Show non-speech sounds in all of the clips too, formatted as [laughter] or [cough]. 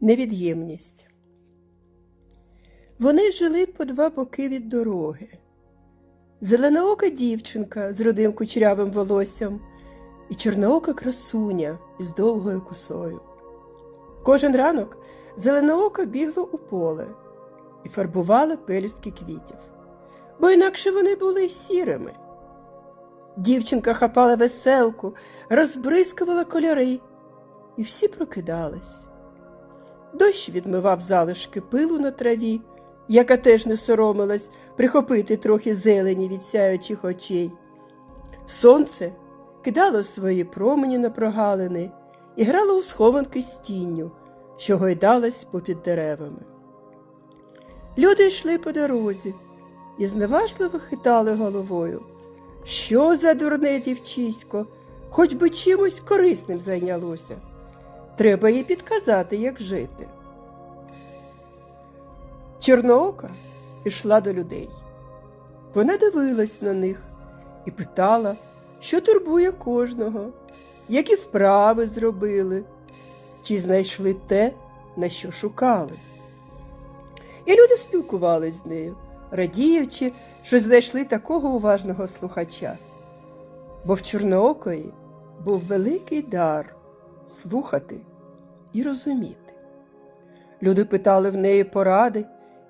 Невід'ємність. Вони жили по два боки від дороги. Зеленоока дівчинка з рудим кучерявим волоссям і чорноока красуня із довгою косою. Кожен ранок зеленоока бігло у поле і фарбувала пелюстки квітів, бо інакше вони були сірими. Дівчинка хапала веселку, розбризкувала кольори, і всі прокидались. Дощ відмивав залишки пилу на траві, яка теж не соромилась прихопити трохи зелені від сяючих очей. Сонце кидало свої промені на прогалини і грало у схованки з тінню, що гойдалась попід деревами. Люди йшли по дорозі і зневажливо хитали головою. Що за дурне дівчисько, хоч би чимось корисним зайнялося. Треба їй підказати, як жити. Чорноока пішла до людей. Вона дивилась на них і питала, що турбує кожного, які вправи зробили, чи знайшли те, на що шукали. І люди спілкувались з нею, радіючи, що знайшли такого уважного слухача. Бо в Чорноокої був великий дар слухати і розуміти. Люди питали в неї поради,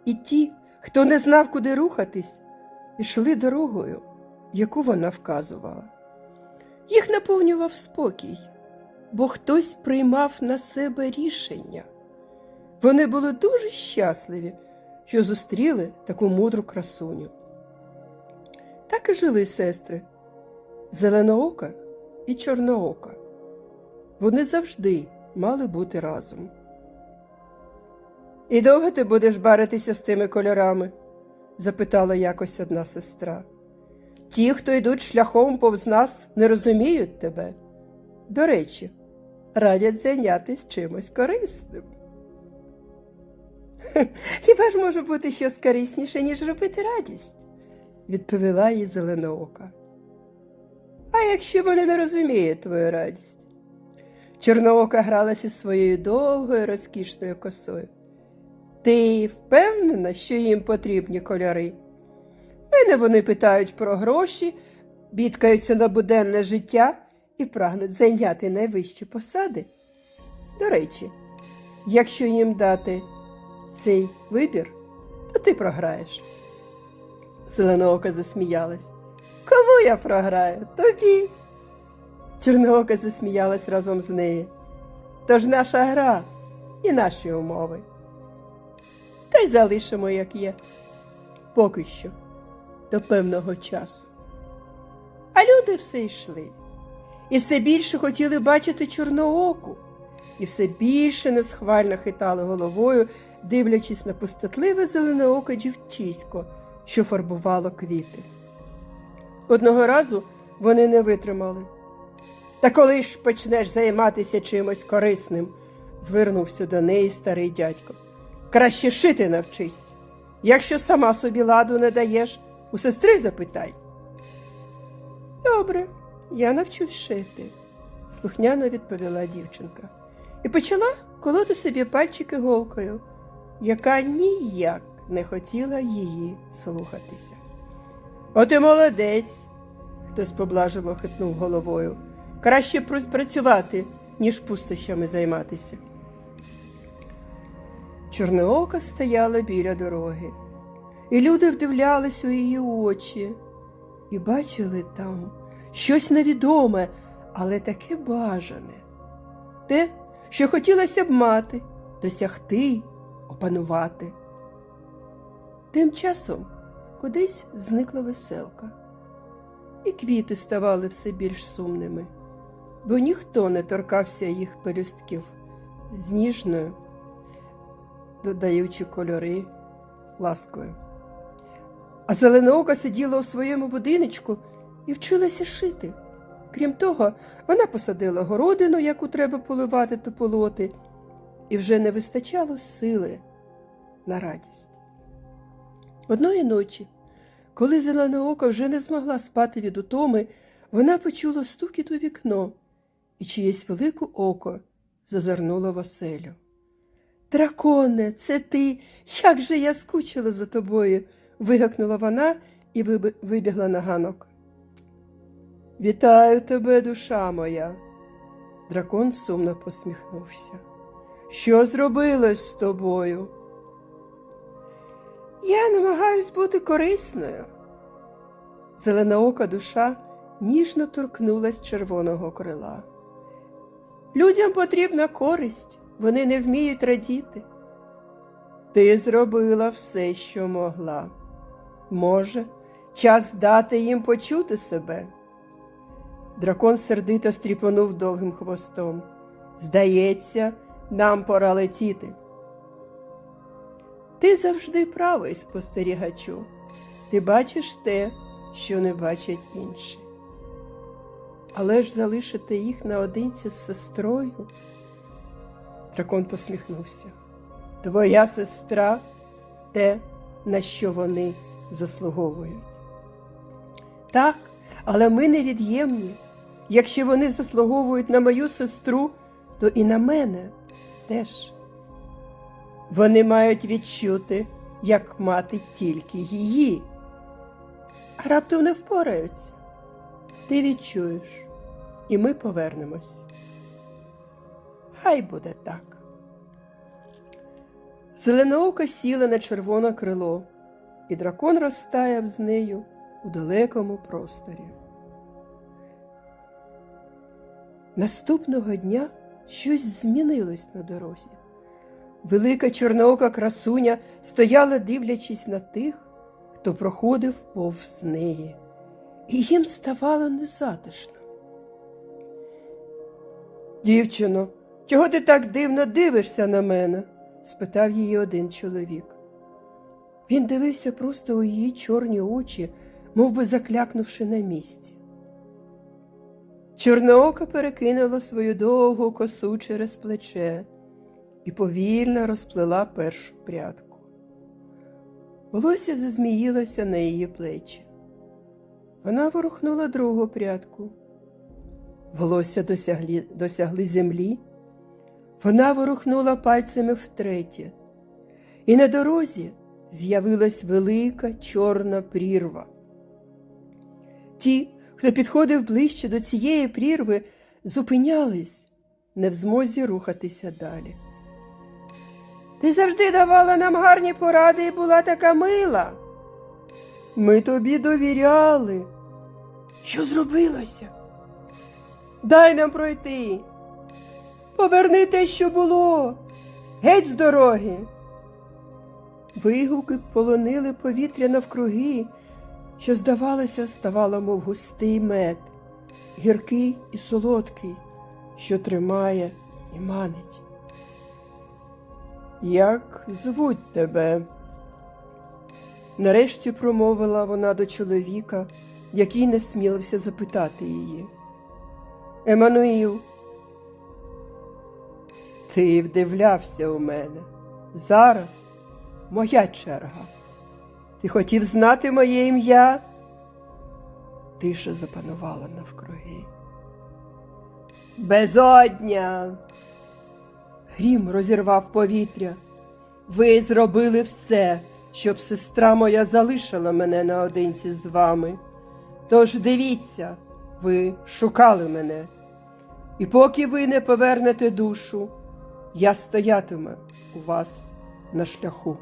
і ті, хто не знав, куди рухатись, йшли дорогою, яку вона вказувала. Їх наповнював спокій, бо хтось приймав на себе рішення. Вони були дуже щасливі, що зустріли таку мудру красуню. Так і жили сестри Зеленоока і Чорноока. Вони завжди мали бути разом. І довго ти будеш баритися з тими кольорами? запитала якось одна сестра. Ті, хто йдуть шляхом повз нас, не розуміють тебе. До речі, радять зайнятися чимось корисним. [laughs] Хіба ж може бути щось корисніше, ніж робити радість? відповіла їй зеленоока. А якщо вони не розуміють твою радість? Чорноока гралася своєю довгою розкішною косою. Ти впевнена, що їм потрібні кольори? Мене вони питають про гроші, бідкаються на буденне життя і прагнуть зайняти найвищі посади. До речі, якщо їм дати цей вибір, то ти програєш. Зеленоока засміялась. Кому я програю? Тобі. Чорноока засміялась разом з нею. Тож наша гра і наші умови. Та й залишимо, як є. Поки що, до певного часу. А люди все йшли. І все більше хотіли бачити чорнооку, і все більше несхвально хитали головою, дивлячись на пустотливе зеленооке дівчисько, що фарбувало квіти. Одного разу вони не витримали. Та коли ж почнеш займатися чимось корисним, звернувся до неї старий дядько. Краще шити навчись. Якщо сама собі ладу не даєш, у сестри запитай. Добре, я навчусь шити, слухняно відповіла дівчинка і почала колоти собі пальчики голкою, яка ніяк не хотіла її слухатися. От і молодець, хтось поблажливо хитнув головою. Краще працювати, ніж пустощами займатися. Чорноока стояла біля дороги, і люди вдивлялись у її очі і бачили там щось невідоме, але таке бажане. Те, що хотілося б мати, досягти, опанувати. Тим часом кудись зникла веселка, і квіти ставали все більш сумними, бо ніхто не торкався їх пелюстків з ніжною, додаючи кольори ласкою. А зеленоока сиділа у своєму будиночку і вчилася шити. Крім того, вона посадила городину, яку треба поливати та полоти, і вже не вистачало сили на радість. Одної ночі, коли зеленоока вже не змогла спати від утоми, вона почула стукіт у вікно, і чиєсь велике око зазирнуло в оселю. Драконе, це ти. Як же я скучила за тобою. вигукнула вона і вибігла на ганок. Вітаю тебе, душа моя. Дракон сумно посміхнувся. Що зробилось з тобою? Я намагаюсь бути корисною. Зеленоока душа ніжно торкнулась червоного крила. Людям потрібна користь, вони не вміють радіти. Ти зробила все, що могла. Може, час дати їм почути себе. Дракон сердито стріпонув довгим хвостом. Здається, нам пора летіти. Ти завжди правий, спостерігачу. Ти бачиш те, що не бачать інші. Але ж залишити їх наодинці з сестрою. Дракон посміхнувся. Твоя сестра те, на що вони заслуговують. Так, але ми невід'ємні. Якщо вони заслуговують на мою сестру, то і на мене теж. Вони мають відчути, як мати тільки її. А раптом не впораються. Ти відчуєш, і ми повернемось. Хай буде так. Зеленоока сіла на червоне крило, і дракон розтаяв з нею у далекому просторі. Наступного дня щось змінилось на дорозі. Велика чорноока красуня стояла, дивлячись на тих, хто проходив повз неї, і їм ставало незатишно. Дівчино, чого ти так дивно дивишся на мене? спитав її один чоловік. Він дивився просто у її чорні очі, мов би заклякнувши на місці. Чорноока перекинула свою довгу косу через плече і повільно розплела першу прядку. Волосся зазміїлося на її плечі. Вона ворухнула другу прядку. Волосся досягли, досягли землі. Вона ворухнула пальцями втретє, і на дорозі з'явилась велика чорна прірва. Ті, хто підходив ближче до цієї прірви, зупинялись, не в змозі рухатися далі. Ти завжди давала нам гарні поради і була така мила. Ми тобі довіряли. Що зробилося? Дай нам пройти. Поверни те, що було. Геть з дороги. Вигуки полонили повітря навкруги, що, здавалося, ставало, мов густий мед, гіркий і солодкий, що тримає і манить. Як звуть тебе? Нарешті промовила вона до чоловіка, який не смілився запитати її. Еммануїл, ти вдивлявся у мене. Зараз моя черга. Ти хотів знати моє ім'я? Тиша запанувала навкруги. Безодня. Грім розірвав повітря. Ви зробили все, щоб сестра моя залишила мене наодинці з вами. Тож дивіться, ви шукали мене. І поки ви не повернете душу, я стоятиму у вас на шляху.